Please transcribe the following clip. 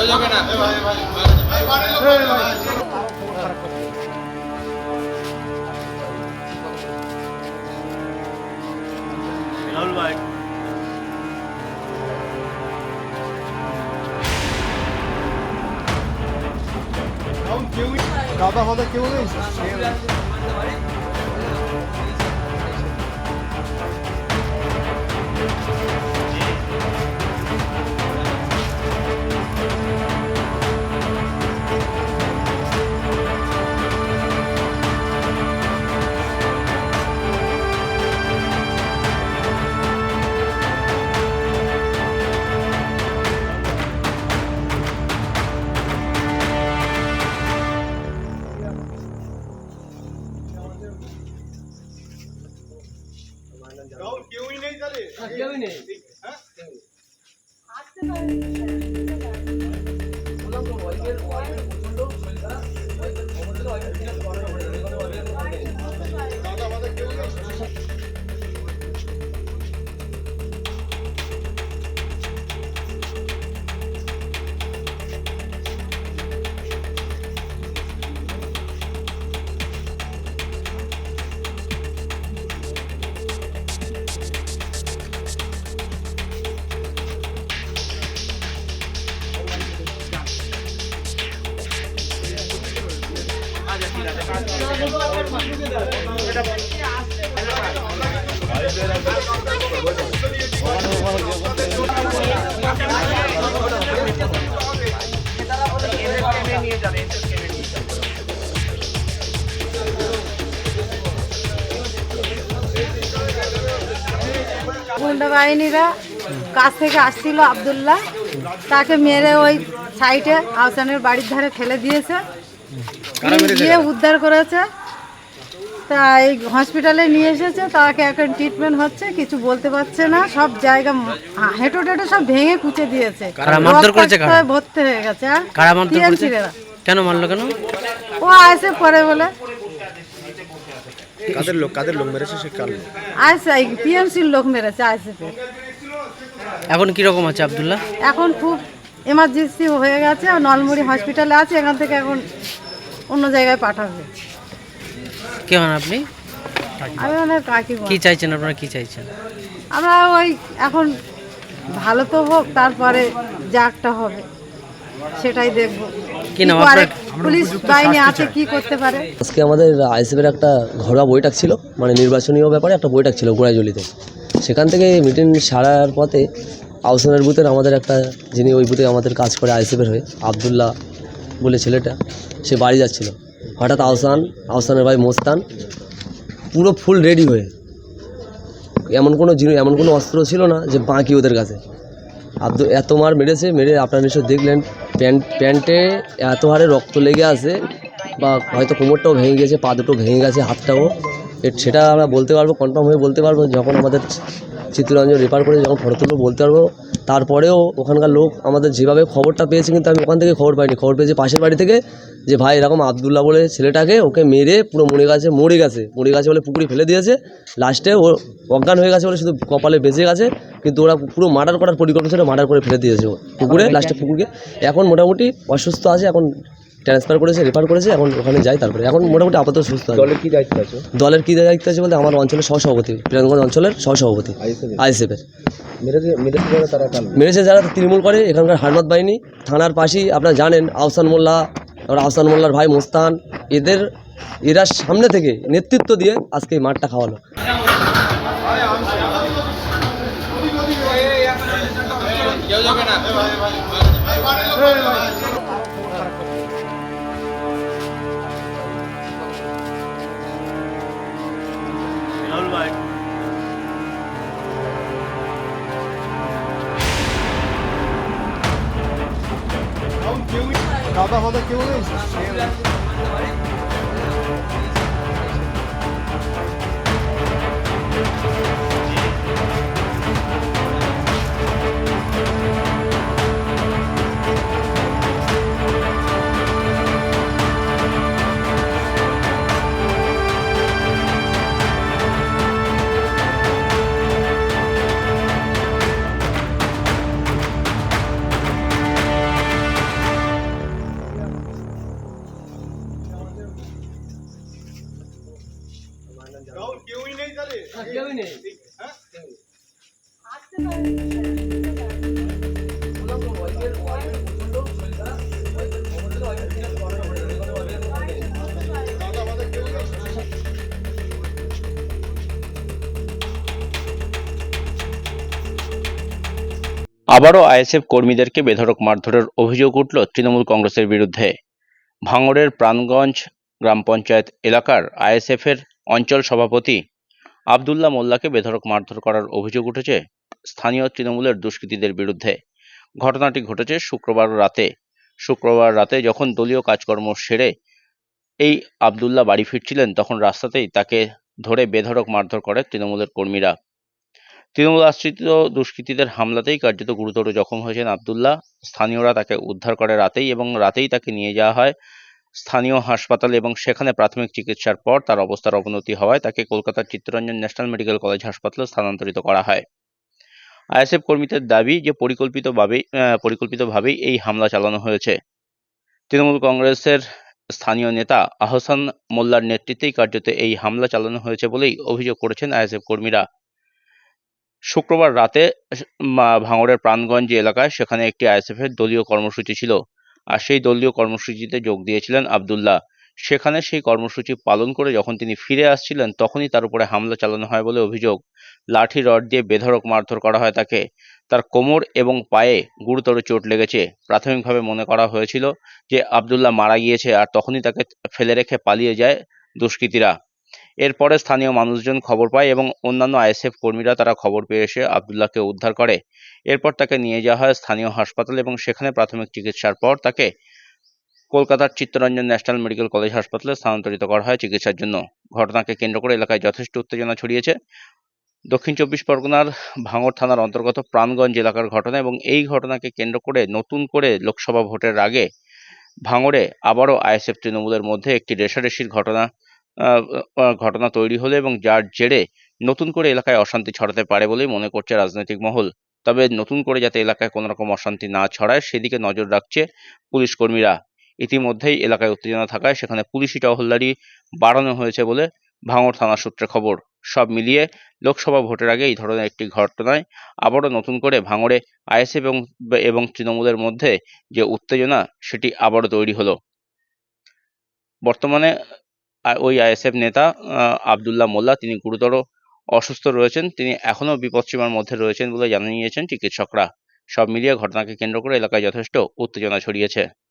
কেউ যাবে না রাহুল ভাই। দাদা ফাদা কেউ নেই? नहीं গুন্ডা বাহিনীরা কাছ থেকে আসছিল আবদুল্লাহ। তাকে মেরে ওই সাইডে আহসানের বাড়ির ধারে ফেলে দিয়েছে। গিয়ে উদ্ধার করেছে। তা এই হসপিটালে নিয়ে এসেছে তাকে এখন ট্রিটমেন্ট হচ্ছে কিছু বলতে পারছে না সব জায়গা হেঁটো টেঁটো সব ভেঙে কুচে দিয়েছে। কারা কারা? ভর্তি হয়ে গেছে কারা। কেন মারলো কেন? ও আসে পরে বলে। কাদের লোক কাদের লোক মেরেছে সে কাল আসে টিএমসির লোক মেরেছে আসে এখন কি রকম আছে আব্দুল্লাহ? এখন খুব এমার্জেন্সি হয়ে গেছে আর নলমুড়ি হসপিটালে আছে এখান থেকে এখন অন্য জায়গায় পাঠাবে। কে হন আপনি? আমি ওনার কাকি কি চাইছেন আপনারা কি চাইছেন? আমরা ওই এখন ভালো তো হোক তারপরে যা একটা হবে সেটাই দেখব। কি নাম আপনার? পুলিশ বাহিনী আছে কি করতে পারে? আজকে আমাদের একটা ঘরোয়া বৈঠক ছিল মানে নির্বাচনীয় ব্যাপারে একটা বৈঠক ছিল গোড়াজলিতে সেখান থেকে মিটিং সারার পথে আউসনের বুথের আমাদের একটা যিনি ওই বুথে আমাদের কাজ করে আইসিএফের হয়ে আবদুল্লাহ বলে ছেলেটা সে বাড়ি যাচ্ছিল। হঠাৎ আহসান, আহসানের ভাই মোস্তান, পুরো ফুল রেডি হয়ে। এমন কোনো জিনিস, এমন কোনো অস্ত্র ছিল না যে বাঁকি ওদের কাছে। আব্দুল, এত মার মেরেছে, মেরে আপনারা নিশ্চয় দেখলেন, প্যান্ট, প্যান্টে এত হারে রক্ত লেগে আছে, বা হয়তো কোমরটাও ভেঙে গেছে, পা দুটো ভেঙে গেছে, হাতটাও। সেটা আমরা বলতে পারব কনফার্ম হয়ে বলতে পারব, যখন আমাদের চিত্তরঞ্জন রেফার করে, যখন ফটো তুলবো বলতে পারব। তারপরেও ওখানকার লোক আমাদের যেভাবে খবরটা পেয়েছে, কিন্তু আমি ওখান থেকে খবর পাইনি। খবর পেয়েছি পাশের বাড়ি থেকে যে ভাই এরকম আবদুল্লাহ বলে ছেলেটাকে ওকে মেরে পুরো মরে গেছে মরে গেছে। মরে গেছে বলে পুকুরে ফেলে দিয়েছে। লাস্টে ও অজ্ঞান হয়ে গেছে বলে শুধু কপালে বেঁচে গেছে কিন্তু ওরা পুরো মার্ডার করার পরিকল্পনা ছিল মার্ডার করে ফেলে দিয়েছে ও পুকুরে লাস্টে পুকুরকে। এখন মোটামুটি অসুস্থ আছে এখন ট্রান্সফার করেছে রেফার করেছে এখন ওখানে যাই তারপরে। এখন মোটামুটি আপাতত সুস্থ আছে। দলের কি দায়িত্ব আছে? দলের কী দায়িত্ব আছে বলতে আমার অঞ্চলের সহসভাপতি প্রাণগঞ্জ অঞ্চলের সহসভাপতি আইএসএফ আইএসএফের। মেরেছে যারা তৃণমূল করে এখানকার হারমাত বাহিনী। থানার পাশেই আপনারা জানেন আহসান মোল্লা আর আহসান মোল্লার ভাই মুস্তান এদের, এরা সামনে থেকে নেতৃত্ব দিয়ে আজকে এই মাঠটা খাওয়ালো। দাদা ফাদা কেউ নেই আবারও আইএসএফ কর্মীদেরকে বেধড়ক মারধরের অভিযোগ উঠল তৃণমূল কংগ্রেসের বিরুদ্ধে। ভাঙড়ের প্রাণগঞ্জ গ্রাম পঞ্চায়েত এলাকার আইএসএফের অঞ্চল সভাপতি আবদুল্লাহ মোল্লাকে বেধড়ক মারধর করার অভিযোগ উঠেছে স্থানীয় তৃণমূলের দুষ্কৃতীদের বিরুদ্ধে। ঘটনাটি ঘটেছে শুক্রবার রাতে। শুক্রবার রাতে যখন দলীয় কাজকর্ম সেরে এই আবদুল্লাহ বাড়ি ফিরছিলেন, তখন রাস্তাতেই তাকে ধরে বেধড়ক মারধর করে তৃণমূলের কর্মীরা। তৃণমূল আশ্রিত দুষ্কৃতীদের হামলাতেই কার্যত গুরুতর জখম হয়েছেন আবদুল্লাহ। স্থানীয়রা তাকে উদ্ধার করে রাতেই এবং রাতেই তাকে নিয়ে যাওয়া হয় স্থানীয় হাসপাতালে এবং সেখানে প্রাথমিক চিকিৎসার পর তার অবস্থার অবনতি হওয়ায় তাকে কলকাতার চিত্তরঞ্জন ন্যাশনাল মেডিকেল কলেজ হাসপাতালে স্থানান্তরিত করা হয়। আইএসএফ কর্মীদের দাবি যে পরিকল্পিতভাবেই আহ, পরিকল্পিতভাবেই এই হামলা চালানো হয়েছে। তৃণমূল কংগ্রেসের স্থানীয় নেতা আহসান মোল্লার নেতৃত্বেই কার্যত এই হামলা চালানো হয়েছে বলেই অভিযোগ করেছেন আইএসএফ কর্মীরা। শুক্রবার রাতে ভাঙড়ের প্রাণগঞ্জ এলাকায় সেখানে একটি আইএসএফ এর দলীয় কর্মসূচি ছিল। আর সেই দলীয় কর্মসূচিতে যোগ দিয়েছিলেন আবদুল্লাহ। সেখানে সেই কর্মসূচি পালন করে যখন তিনি ফিরে আসছিলেন, তখনই তার উপরে হামলা চালানো হয় বলে অভিযোগ। লাঠি, রড দিয়ে বেধড়ক মারধর করা হয় তাকে। তার কোমর এবং পায়ে গুরুতর চোট লেগেছে। প্রাথমিকভাবে মনে করা হয়েছিল যে আবদুল্লাহ মারা গিয়েছে আর তখনই তাকে ফেলে রেখে পালিয়ে যায় দুষ্কৃতীরা। এরপরে স্থানীয় মানুষজন খবর পায় এবং অন্যান্য আইএসএফ কর্মীরা তারা খবর পেয়ে এসে আবদুল্লাহকে উদ্ধার করে। এরপর তাকে নিয়ে যাওয়া হয় স্থানীয় হাসপাতাল এবং সেখানে প্রাথমিক চিকিৎসার পর তাকে কলকাতার চিত্তরঞ্জন ন্যাশনাল মেডিকেল কলেজ হাসপাতালে স্থানান্তরিত করা হয় চিকিৎসার জন্য। ঘটনাকে কেন্দ্র করে এলাকায় যথেষ্ট উত্তেজনা ছড়িয়েছে। দক্ষিণ চব্বিশ পরগনার ভাঙড় থানার অন্তর্গত প্রাণগঞ্জ এলাকার ঘটনা এবং এই ঘটনাকে কেন্দ্র করে নতুন করে লোকসভা ভোটের আগে ভাঙড়ে আবারও আইএসএফ তৃণমূলের মধ্যে একটি রেষারেষির ঘটনা ঘটনা তৈরি হলো এবং যার জেরে নতুন করে এলাকায় অশান্তি ছড়াতে পারে বলেই মনে করছে রাজনৈতিক মহল। তবে নতুন করে যাতে এলাকায় কোনো রকম অশান্তি না ছড়ায়, সেদিকে নজর রাখছে পুলিশ কর্মীরা। ইতিমধ্যেই এলাকায় উত্তেজনা থাকায় সেখানে পুলিশি টহলদারি বাড়ানো হয়েছে বলে ভাঙড় থানা সূত্রে খবর। সব মিলিয়ে লোকসভা ভোটের আগে এই ধরনের একটি ঘটনায় আবারও নতুন করে ভাঙড়ে আইএসএফ এবং এবং তৃণমূলের মধ্যে যে উত্তেজনা, সেটি আবারও তৈরি হলো। বর্তমানে ওই আইএসএফ নেতা আবদুল্লাহ মোল্লা তিনি গুরুতর অসুস্থ রয়েছেন। তিনি এখনও বিপদসীমার মধ্যে রয়েছেন বলে জানিয়েছেন চিকিৎসকরা। সব মিলিয়ে ঘটনাকে কেন্দ্র করে এলাকায় যথেষ্ট উত্তেজনা ছড়িয়েছে।